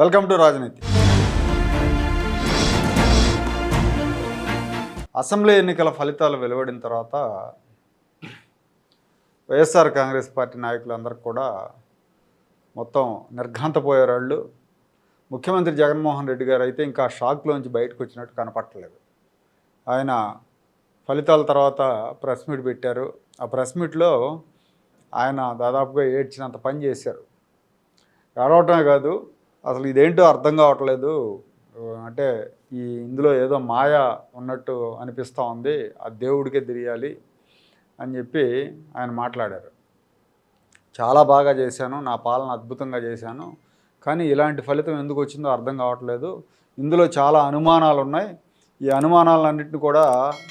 Welcome to రాజనీతి. Assembly ఎన్నికల ఫలితాలు వెలువడిన తర్వాత వైఎస్ఆర్ కాంగ్రెస్ పార్టీ నాయకులందరూ కూడా మొత్తం నిర్ఘాంతపోయేవాళ్ళు ముఖ్యమంత్రి జగన్మోహన్ రెడ్డి గారు అయితే ఇంకా షాక్లోంచి బయటకు వచ్చినట్టు కనపట్టలేదు ఆయన ఫలితాల తర్వాత ప్రెస్ మీట్ పెట్టారు. ఆ ప్రెస్ మీట్లో ఆయన దాదాపుగా ఏడ్చినంత పని చేశారు. ఏడవటమే కాదు అసలు ఇదేంటో అర్థం కావట్లేదు. అంటే ఈ ఇందులో ఏదో మాయ ఉన్నట్టు అనిపిస్తూ ఉంది. ఆ దేవుడికే తెలియాలి అని చెప్పి ఆయన మాట్లాడారు. చాలా బాగా చేశాను. నా పాలన అద్భుతంగా చేశాను. కానీ ఇలాంటి ఫలితం ఎందుకు వచ్చిందో అర్థం కావట్లేదు. ఇందులో చాలా అనుమానాలు ఉన్నాయి. ఈ అనుమానాలన్నింటిని కూడా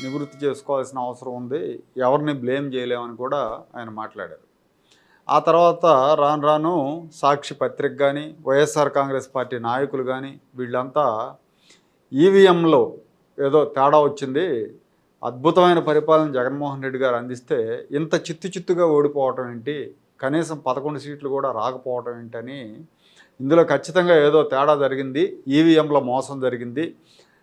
నివృత్తి చేసుకోవాల్సిన అవసరం ఉంది. ఎవరిని బ్లేమ్ చేయలేమని కూడా ఆయన మాట్లాడారు. ఆ తర్వాత రాను రాను సాక్షి పత్రిక కానీ వైఎస్ఆర్ కాంగ్రెస్ పార్టీ నాయకులు కానీ వీళ్ళంతా ఈవీఎంలో ఏదో తేడా వచ్చింది. అద్భుతమైన పరిపాలన జగన్మోహన్ రెడ్డి గారు అందిస్తే ఇంత చిత్తు చిత్తుగా ఓడిపోవటం ఏంటి? కనీసం పదకొండు సీట్లు కూడా రాకపోవటం ఏంటని ఇందులో ఖచ్చితంగా ఏదో తేడా జరిగింది. ఈవీఎంలో మోసం జరిగింది.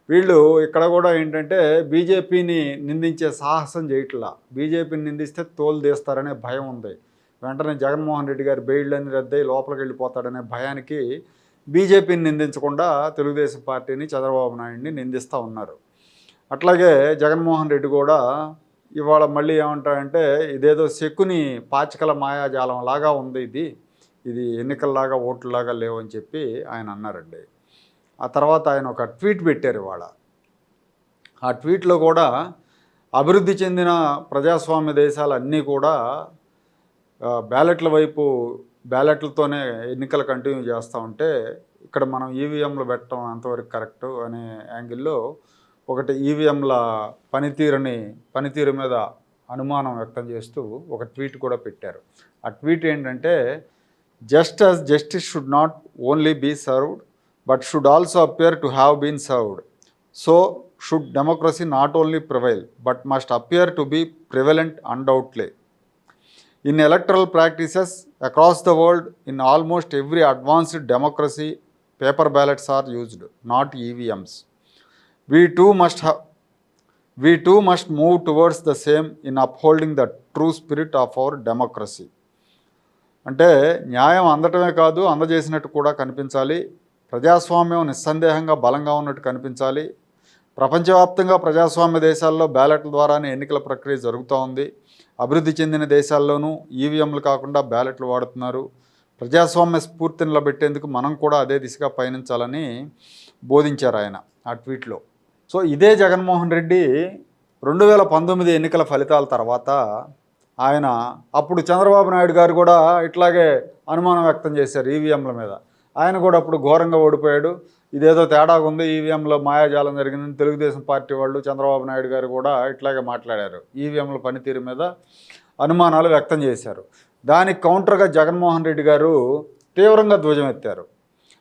వీళ్ళు ఇక్కడ కూడా ఏంటంటే బీజేపీని నిందించే సాహసం చేయట్లా. బీజేపీని నిందిస్తే తోలు తీస్తారనే భయం ఉంది. వెంటనే జగన్మోహన్ రెడ్డి గారి బెయిళ్ళని రద్దయి లోపలికి వెళ్ళిపోతాడనే భయానికి బీజేపీని నిందించకుండా తెలుగుదేశం పార్టీని చంద్రబాబు నాయుడిని నిందిస్తూ ఉన్నారు. అట్లాగే జగన్మోహన్ రెడ్డి కూడా ఇవాళ మళ్ళీ ఏమంటాడంటే ఇదేదో శకుని పాచికల మాయాజాలం లాగా ఉంది ఇది ఇది ఎన్నికల్లాగా ఓట్లలాగా లేవు అని చెప్పి ఆయన అన్నారండి. ఆ తర్వాత ఆయన ఒక ట్వీట్ పెట్టారు ఇవాళ. ఆ ట్వీట్లో కూడా అభివృద్ధి చెందిన ప్రజాస్వామ్య దేశాలన్నీ కూడా బ్యాలెట్ల వైపు బ్యాలెట్లతోనే ఎన్నికలు కంటిన్యూ చేస్తూ ఉంటే ఇక్కడ మనం ఈవీఎంలు పెట్టడం ఎంతవరకు కరెక్ట్ అనే యాంగిల్లో ఒకటి ఈవీఎంల పనితీరుని పనితీరు మీద అనుమానం వ్యక్తం చేస్తూ ఒక ట్వీట్ కూడా పెట్టారు. ఆ ట్వీట్ ఏంటంటే just as justice should not only be served but should also appear to have been served. So should democracy not only prevail but must appear to be prevalent undoubtedly In electoral practices across the world, in almost every advanced democracy, paper ballots are used, not EVMs. We too must have, we too must move towards the same in upholding the true spirit of our democracy. అంటే న్యాయం అందటమే కాదు అందజేసినట్టు కూడా కనిపించాలి ప్రజాస్వామ్యం నిస్సందేహంగా బలంగా ఉన్నట్టు కనిపించాలి ప్రపంచవ్యాప్తంగా ప్రజాస్వామ్య దేశాల్లో బ్యాలెట్ల ద్వారానే ఎన్నికల ప్రక్రియ జరుగుతూ ఉంది అభివృద్ధి చెందిన దేశాల్లోనూ ఈవీఎంలు కాకుండా బ్యాలెట్లు వాడుతున్నారు. ప్రజాస్వామ్య స్ఫూర్తిని నిలబెట్టేందుకు మనం కూడా అదే దిశగా పయనించాలని బోధించారు ఆయన ఆ ట్వీట్లో. సో ఇదే జగన్మోహన్ రెడ్డి రెండు వేల పంతొమ్మిది ఎన్నికల ఫలితాల తర్వాత ఆయన అప్పుడు చంద్రబాబు నాయుడు గారు కూడా ఇట్లాగే అనుమానం వ్యక్తం చేశారు ఈవీఎంల మీద. ఆయన కూడా అప్పుడు ఘోరంగా ఓడిపోయాడు. ఇదేదో తేడాగా ఉంది. ఈవీఎంలో మాయాజాలం జరిగిందని తెలుగుదేశం పార్టీ వాళ్ళు చంద్రబాబు నాయుడు గారు కూడా ఇట్లాగే మాట్లాడారు. ఈవీఎంల పనితీరు మీద అనుమానాలు వ్యక్తం చేశారు. దానికి కౌంటర్గా జగన్మోహన్ రెడ్డి గారు తీవ్రంగా ధ్వజమెత్తారు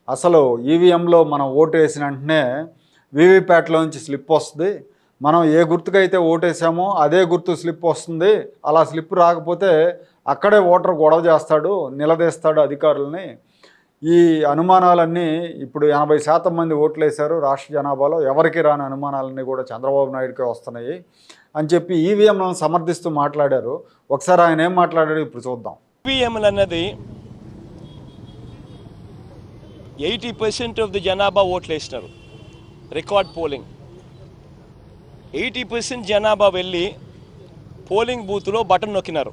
అసలు ఈవీఎంలో మనం ఓటు వేసిన వెంటనే వీవీప్యాట్లోంచి స్లిప్ వస్తుంది. మనం ఏ గుర్తుకైతే ఓటేసామో అదే గుర్తు స్లిప్ వస్తుంది. అలా స్లిప్ రాకపోతే అక్కడే ఓటర్ గొడవ చేస్తాడు నిలదీస్తాడు అధికారులని. ఈ అనుమానాలన్నీ ఇప్పుడు ఎనభై శాతం మంది ఓట్లు వేశారు రాష్ట్ర జనాభాలో. ఎవరికి రాని అనుమానాలన్నీ కూడా చంద్రబాబు నాయుడుకే వస్తున్నాయి అని చెప్పి ఈవీఎంలను సమర్థిస్తూ మాట్లాడారు. ఒకసారి ఆయన ఏం మాట్లాడాడు ఇప్పుడు చూద్దాం. ఈవీఎంలు అన్నది ఎయిటీ పర్సెంట్ ఆఫ్ ది జనాభా ఓట్లు వేసినారు రికార్డ్ పోలింగ్. ఎయిటీ పర్సెంట్ జనాభా వెళ్ళి పోలింగ్ బూత్లో బటన్ నొక్కినారు.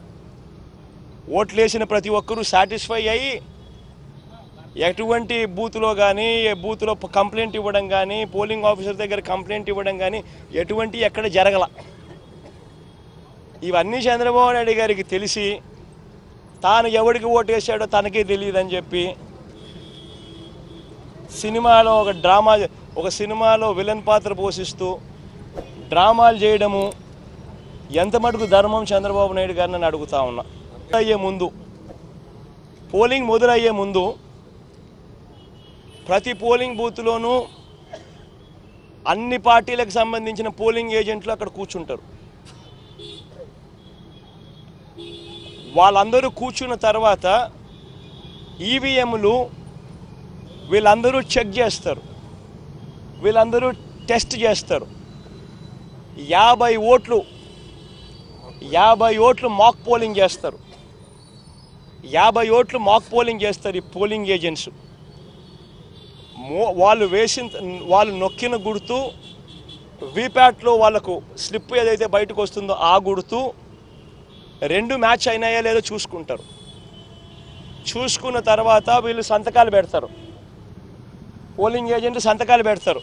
ఓట్లేసిన ప్రతి ఒక్కరూ సాటిస్ఫై అయ్యి ఎటువంటి బూత్లో కానీ బూత్లో కంప్లైంట్ ఇవ్వడం కానీ పోలింగ్ ఆఫీసర్ దగ్గర కంప్లైంట్ ఇవ్వడం కానీ ఎటువంటి ఎక్కడ జరగల. ఇవన్నీ చంద్రబాబు నాయుడు గారికి తెలిసి తాను ఎవరికి ఓటేసాడో తనకే తెలియదని చెప్పి సినిమాలో ఒక డ్రామా ఒక సినిమాలో విలన్ పాత్ర పోషిస్తూ డ్రామాలు చేయడము ఎంత మటుకు ధర్మం చంద్రబాబు నాయుడు గారిని అడుగుతా ఉన్నా. అయ్యే ముందు పోలింగ్ మొదలయ్యే ముందు ప్రతి పోలింగ్ బూత్లోనూ అన్ని పార్టీలకు సంబంధించిన పోలింగ్ ఏజెంట్లు అక్కడ కూర్చుంటారు. వాళ్ళందరూ కూర్చున్న తర్వాత ఈవీఎంలు వీళ్ళందరూ చెక్ చేస్తారు. వీళ్ళందరూ టెస్ట్ చేస్తారు. యాభై ఓట్లు యాభై ఓట్లు మాక్ పోలింగ్ చేస్తారు. యాభై ఓట్లు మాక్ పోలింగ్ చేస్తారు ఈ పోలింగ్ ఏజెంట్స్. మో వాళ్ళు వేసిన వాళ్ళు నొక్కిన గుర్తు వీప్యాట్లో వాళ్ళకు స్లిప్ ఏదైతే బయటకు వస్తుందో ఆ గుర్తు రెండు మ్యాచ్ అయినాయా లేదో చూసుకుంటారు. చూసుకున్న తర్వాత వీళ్ళు సంతకాలు పెడతారు. పోలింగ్ ఏజెంట్ సంతకాలు పెడతారు.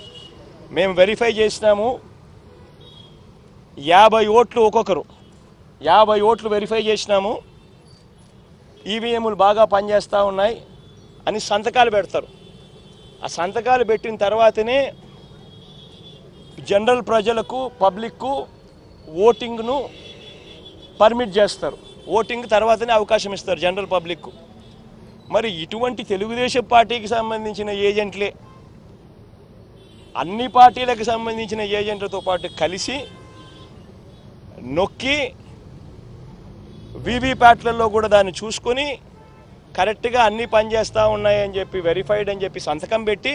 మేము వెరిఫై చేసినాము యాభై ఓట్లు ఒక్కొక్కరు. యాభై ఓట్లు వెరిఫై చేసినాము ఈవీఎంలు బాగా పనిచేస్తూ ఉన్నాయి అని సంతకాలు పెడతారు. ఆ సంతకాలు పెట్టిన తర్వాతనే జనరల్ ప్రజలకు పబ్లిక్కు ఓటింగ్ను పర్మిట్ చేస్తారు. ఓటింగ్ తర్వాతనే అవకాశం ఇస్తారు జనరల్ పబ్లిక్కు. మరి ఇటువంటి తెలుగుదేశం పార్టీకి సంబంధించిన ఏజెంట్లే అన్ని పార్టీలకు సంబంధించిన ఏజెంట్లతో పాటు కలిసి నొక్కి వీవీప్యాట్లలో కూడా దాన్ని చూసుకొని కరెక్ట్గా అన్నీ పనిచేస్తూ ఉన్నాయని చెప్పి వెరిఫైడ్ అని చెప్పి సంతకం పెట్టి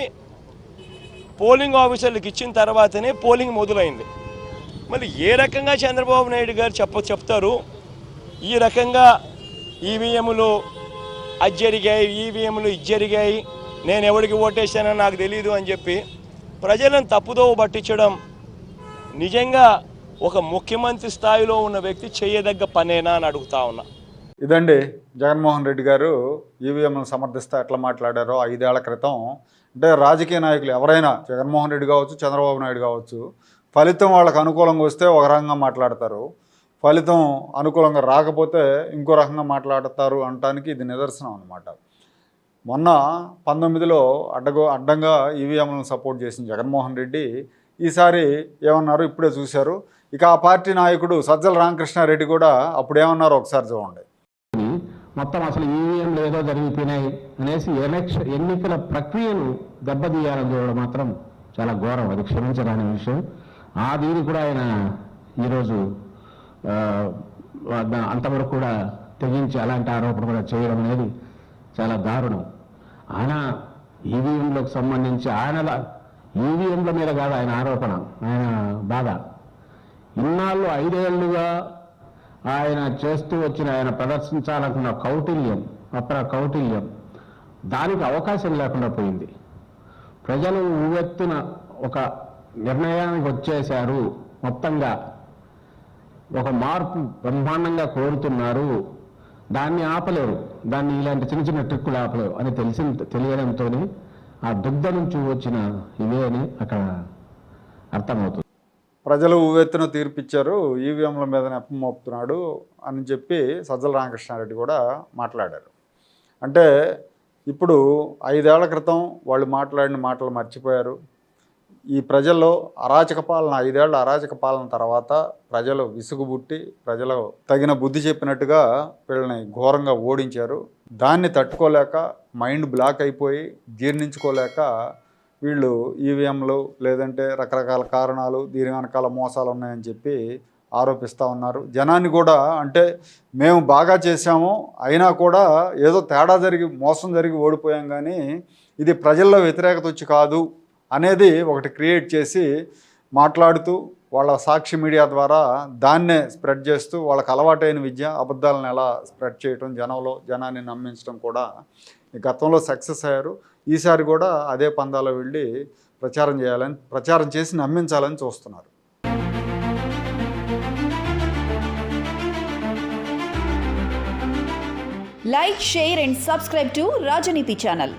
పోలింగ్ ఆఫీసర్లకు ఇచ్చిన తర్వాతనే పోలింగ్ మొదలైంది. మళ్ళీ ఏ రకంగా చంద్రబాబు నాయుడు గారు చెప్ప చెప్తారు? ఈ రకంగా ఈవీఎంలు అది జరిగాయి ఈవీఎంలు ఇది జరిగాయి నేను ఎవరికి ఓటేసానో నాకు తెలియదు అని చెప్పి ప్రజలను తప్పుదోవ పట్టించడం నిజంగా ఒక ముఖ్యమంత్రి స్థాయిలో ఉన్న వ్యక్తి చేయదగ్గ పనేనా అని అడుగుతా ఉన్నా. ఇదండి జగన్మోహన్ రెడ్డి గారు ఈవీఎంలను సమర్థిస్తా ఎట్లా మాట్లాడారో ఐదేళ్ళ క్రితం. అంటే రాజకీయ నాయకులు ఎవరైనా జగన్మోహన్ రెడ్డి కావచ్చు చంద్రబాబు నాయుడు కావచ్చు ఫలితం వాళ్ళకు అనుకూలంగా వస్తే ఒక రకంగా మాట్లాడతారు. ఫలితం అనుకూలంగా రాకపోతే ఇంకో రకంగా మాట్లాడతారు అనటానికి ఇది నిదర్శనం అనమాట మొన్న పంతొమ్మిదిలో అడ్డగో అడ్డంగా ఈవీఎంలను సపోర్ట్ చేసిన జగన్మోహన్ రెడ్డి ఈసారి ఏమన్నారు? ఇప్పుడే చూశారు. ఇక ఆ పార్టీ నాయకుడు సజ్జల రామకృష్ణారెడ్డి కూడా అప్పుడు ఏమన్నారో ఒకసారి చూడండి. మొత్తం అసలు ఈవీఎంలు ఏదో జరిగిపోయినాయి అనేసి ఎలక్షన్ ఎన్నికల ప్రక్రియను దెబ్బతీయాలని చూడడం మాత్రం చాలా ఘోరం. అది క్షమించరాని విషయం. ఆ దీని కూడా ఆయన ఈరోజు అంతవరకు కూడా తెగించి అలాంటి ఆరోపణ కూడా చేయడం అనేది చాలా దారుణం. ఆయన ఈవీఎంలకు సంబంధించి ఆయన ఈవీఎంల మీద కాదు ఆయన ఆరోపణ ఆయన బాధ. ఇన్నాళ్ళు ఐదేళ్ళుగా ఆయన చేస్తూ వచ్చిన ఆయన ప్రదర్శించాలనుకున్న కౌటిల్యం అప్ర కౌటిల్యం దానికి అవకాశం లేకుండా పోయింది. ప్రజలు ఉవ్వెత్తున ఒక నిర్ణయానికి వచ్చేశారు. మొత్తంగా ఒక మార్పు బ్రహ్మాండంగా కోరుతున్నారు. దాన్ని ఆపలేరు. దాన్ని ఇలాంటి చిన్న చిన్న ట్రిక్కులు ఆపలేరు అని తెలిసి తెలియడంతోనే ఆ దుగ్ధ నుంచి వచ్చిన ఇవే అని అక్కడ అర్థమవుతుంది. ప్రజలు ఉవ్వెత్తున తీర్పిచ్చారు ఈవీఎంల మీద నెప్పం మోపుతున్నాడు అని చెప్పి సజ్జల రామకృష్ణారెడ్డి కూడా మాట్లాడారు. అంటే ఇప్పుడు ఐదేళ్ళ క్రితం వాళ్ళు మాట్లాడిన మాటలు మర్చిపోయారు. ఈ ప్రజల్లో అరాచక పాలన ఐదేళ్ళ అరాచక పాలన తర్వాత ప్రజలు విసుగుబుట్టి ప్రజలు తగిన బుద్ధి చెప్పినట్టుగా వీళ్ళని ఘోరంగా ఓడించారు. దాన్ని తట్టుకోలేక మైండ్ బ్లాక్ అయిపోయి జీర్ణించుకోలేక వీళ్ళు ఈవీఎంలు లేదంటే రకరకాల కారణాలు దీని వెనకాల మోసాలు ఉన్నాయని చెప్పి ఆరోపిస్తూ ఉన్నారు. జనాన్ని కూడా అంటే మేము బాగా చేశాము అయినా కూడా ఏదో తేడా జరిగి మోసం జరిగి ఓడిపోయాం కానీ ఇది ప్రజల్లో వ్యతిరేకత వచ్చి కాదు అనేది ఒకటి క్రియేట్ చేసి మాట్లాడుతూ వాళ్ళ సాక్షి మీడియా ద్వారా దాన్నే స్ప్రెడ్ చేస్తూ వాళ్ళకి అలవాటైన విద్య అబద్ధాలను ఎలా స్ప్రెడ్ చేయటం జనంలో జనాన్ని నమ్మించడం కూడా ఈ గతంలో సక్సెస్ అయ్యారు. ఈసారి కూడా అదే పందాలో వెళ్ళి ప్రచారం చేయాలని ప్రచారం చేసి నమ్మించాలని చూస్తున్నారు. Like share and subscribe to Rajneeti channel